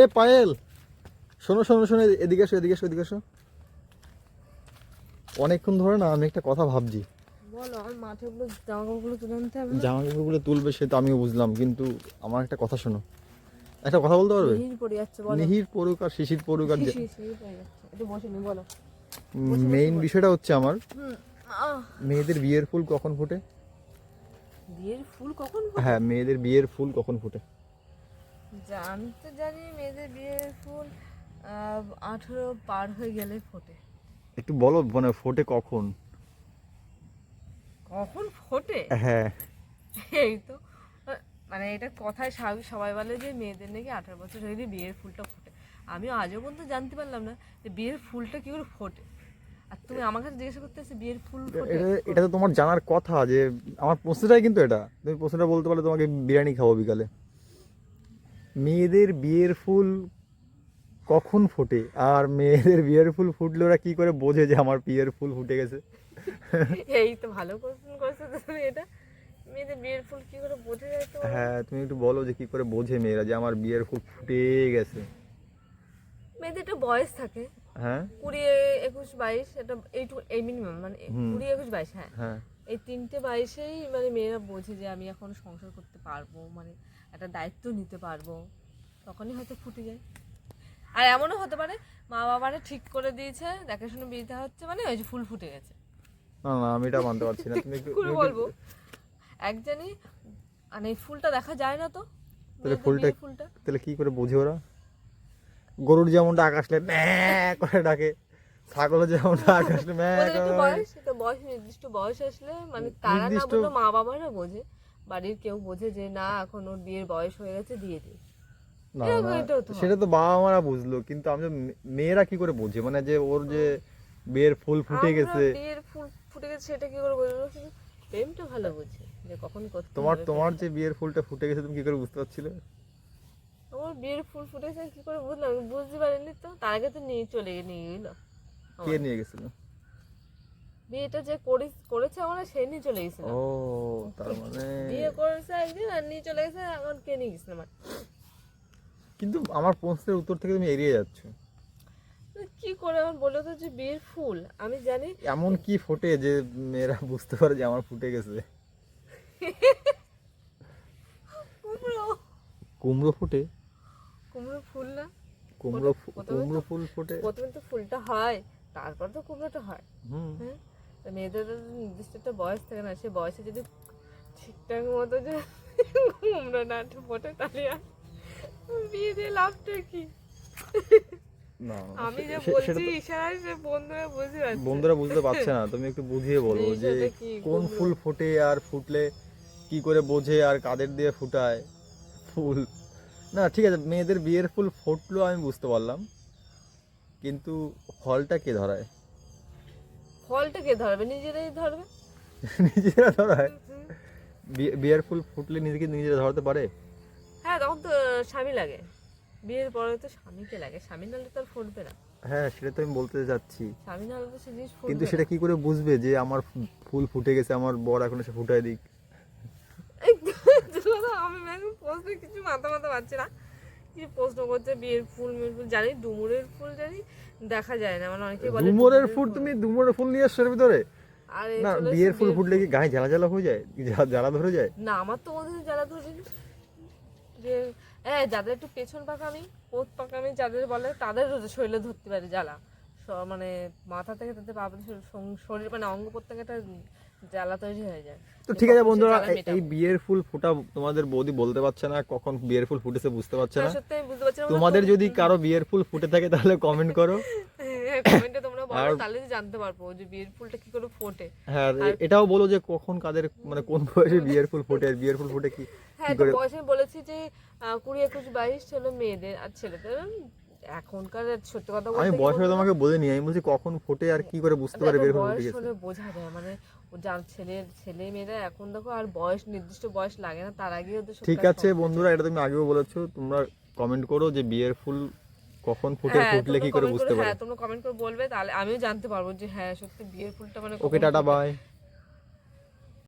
এ পায়েল শোনো শোনো শোনো এদিকে এসো এদিকে এসো এদিকে এসো অনেকক্ষণ ধরে না আমি একটা কথা ভাবছি। জামা কাপড়গুলো তুলবে সে তো আমিও বুঝলাম কিন্তু আমার একটা কথা শোনো। একটা কথা বলতে পারবে? নিহির পড়ুক আর শিশির পড়ুক আর মেইন বিষয়টা হচ্ছে আমার। মেয়েদের বিয়ের ফুল কখন ফোটে? বিয়ের ফুল কখন ফোটে? হ্যাঁ মেয়েদের বিয়ের ফুল কখন ফোটে? জানতে জানি মেয়েদের বিয়ের ফুল আঠেরো পার হয়ে গেলে ফোটে। একটু বলো মানে ফোটে কখন? কখন ফোটে? হ্যাঁ। এই তো মানে এটা কথায় স্বাভাবিক সবাই বলে যে মেয়েদের নাকি আঠারো বছর হয়ে গেলে বিয়ের ফুলটা ফোটে। আমি আজও পর্যন্ত জানতে পারলাম না যে বিয়ের ফুলটা কি করে ফোটে। আর তুমি আমার কাছে জিজ্ঞাসা করতেছে বিয়ের ফুল এটা এটা তো তোমার জানার কথা যে আমার প্রশ্নটাই কিন্তু এটা। তুমি প্রশ্নটা বলতে পারলে তোমাকে বিরিয়ানি খাব বিকালে। মেয়েদের বিয়ের ফুল কখন ফোটে? আর মেয়েদের বিয়ের ফুল ফুটলে ওরা কি করে বোঝে যে আমার বিয়ের ফুল ফুটে গেছে? এই তো ভালো কোশ্চেন করেছ তুমি এটা। মেয়েদের বিয়ের ফুল কি করে বোঝা যায় তো হ্যাঁ তুমি একটু বলো যে কি করে বোঝে মেয়েরা যে আমার বিয়ের ফুল ফুটে গেছে। মেয়েদের একটা বয়স থাকে। হ্যাঁ? কুড়ি একুশ বাইশ এটা এইটু এই মিনিমাম মানে। কুড়ি একুশ বাইশ হ্যাঁ। হ্যাঁ। এই তিনটে বয়সেই মানে মেয়েরা বোঝে যে আমি এখন সংসার করতে পারব মানে একটা দায়িত্ব নিতে পারব। তখনই হয়তো ফুটে যায়। আর এমনও হতে পারে মা বাবারা ঠিক করে দিয়েছে দেখে শুনে বিয়েতে হচ্ছে মানে ওই যে ফুল ফুটে গেছে। না না আমি এটা মানতে পারছি না। তুমি একটু করে বলব। একজনই মানে এই ফুলটা দেখা যায় না তো। তাহলে ফুলটা ফুলটা। তাহলে কি করে বোঝে ওরা? গরুর যেমন ডাক আসলে ম্যাঁ করে ডাকে ছাগলের যেমন ডাক আসলে ম্যাঁ করে বয়স একটা বয়স নির্দিষ্ট বয়স আসলে মানে তারা না বললেও মা বাবারা বোঝে। বাড়ির কেউ বোঝে যে না এখন ওর বিয়ের বয়স হয়ে গেছে দিয়ে দিই না। সেটা তো বাবা মারা বুঝলো কিন্তু আমি মেয়েরা কি করে বোঝে? মানে যে ওর যে বিয়ের ফুল ফুটে গেছে। বিয়ের ফুল ফুটে গেছে সেটা কি করে শুধু প্রেমটা ভালো বুঝে যে কখন তোমার তোমার যে বিয়ের ফুলটা ফুটে গেছে তুমি কি করে বুঝতে পারছিলে? আমার বিয়ের ফুল ফুটেছে কি করে বুঝলাম? বুঝতে পারিনি তো তার আগে তো নিয়ে চলে গিয়ে নিয়ে গেলো কে নিয়ে গেছিল? বিয়েটা যে করে- করেছে আমার সে নিয়ে চলে গেছিল। ও তার মানে বিয়ে করেছে একদিন আর নিয়ে চলে গেছে এখন কে নিয়ে গেছিল আমার? কিন্তু আমার প্রশ্নের উত্তর থেকে তুমি এড়িয়ে যাচ্ছ। কি করে আমার বলে তো যে বিয়ের ফুল? আমি জানি এমন কি ফোটে যে মেয়েরা বুঝতে পারে যে আমার ফুটে গেছে? কুমড়ো। কুমড়ো ফুটে? কুমড়ো ফুল না। কুমড়ো কুমড়ো ফুল ফোটে? প্রথমে তো ফুলটা হয় তারপর তো কুমড়োটা হয়। হুম। হ্যাঁ? তো মেয়েদের তো নির্দিষ্ট একটা বয়স থাকে না সে বয়সে যদি ঠিকঠাক মতো যে কুমড়ো না ফোটে তাহলে আর বিয়ে দিয়ে লাভটা কি? না আমি যে বলছি ইশারায় সে বন্ধুরা বুঝতে পারছে বন্ধুরা বুঝতে পারছে না তুমি একটু বুঝিয়ে বলো যে কোন ফুল ফোটে আর ফুটলে কি করে বোঝে আর কাদের দিয়ে ফুটায়? ফুল না ঠিক আছে মেয়েদের বিয়ের ফুল ফুটলো আমি বুঝতে পারলাম কিন্তু ফলটা কে ধরায়? ফলটা কে ধরবে নিজেরাই ধরবে। নিজেরা ধরায় বিয়ে- বিয়ের ফুল ফুটলে নিজেকে নিজেরা ধরাতে পারে? হ্যাঁ তখন তো স্বামী লাগে। বিয়ের পরে তো স্বামীকে লাগে। স্বামী নাহলে তো আর ফুটবে না। হ্যাঁ সেটা তো আমি বলতে যাচ্ছি। স্বামী নাহলে তো সে জিনিস কিন্তু সেটা কি করে বুঝবে যে আমার ফুল ফুটে গেছে আমার বর এখন এসে ফুটায় দিক? আমি এখন কিছু মাথা মাথা পাচ্ছি না। কি প্রশ্ন করছে? বিয়ের ফুল ফুল জানি ডুমুরের ফুল জানি দেখা যায় না। মানে অনেকে বলে ডুমুরের ফুল তুমি ডুমরের ফুল নিয়ে ভিতরে? আর না বিয়ের ফুল ফুটলে কি গায়ে জ্বালা জ্বালা হয়ে যায়? জ্বালা- ধরে যায়? না আমার তো ওদের জ্বালা ধরেনি। যে হ্যাঁ যাদের একটু পেছন পাকামি পোত পাকামি যাদের বলে তাদের শরীরে ধরতে পারে জ্বালা। মানে মাথা থেকে তাদের পা শরীর- মানে অঙ্গ প্রত্যঙ্গে একটা জ্বালা তৈরি হয়ে যায়। তো ঠিক আছে বন্ধুরা এই- বিয়ের ফুল ফোটা তোমাদের বৌদি বলতে পারছে না কখন বিয়ের ফুল ফুটেছে বুঝতে পারছে না। হ্যাঁ, তোমাদের যদি কারও বিয়ের ফুল ফুটে থাকে তাহলে কমেন্ট করো। কমেন্টে তোমরা বলো তাহলে জানতে পারব যে বিয়ের ফুলটা কি করে ফোটে। হ্যাঁ এটাও বলো যে কখন কাদের মানে কোন বয়সে বিয়ের ফুল ফোটে আর বিয়ের ফুল ফুটে কি হ্যাঁ বয়স বলেছি যে কুড়ি একুশ বাইশ হলো মেয়েদের আর ছেলেদের এখনকার সত্যি কথা আমি বয়স হয়ে তোমাকে বলিনি আমি বলছি কখন ফোটে আর কি করে বুঝতে পারে বিয়ের ফুল ফুটে বয়স হলে বোঝা যায় মানে যার ছেলের ছেলে মেয়েরা এখন দেখো আর বয়স নির্দিষ্ট বয়স লাগে না তার আগে ঠিক আছে বন্ধুরা এটা তুমি আগেও বলেছ তোমরা কমেন্ট করো যে বিয়ের ফুল কখন ফুটে হ্যাঁ, ফুটলে কি করে বুঝতে পারে। হ্যাঁ তোমরা কমেন্ট করে বলবে তাহলে আমিও জানতে পারব যে হ্যাঁ সত্যি বিয়ের ফুলটা মানে ওকে টাটা বাই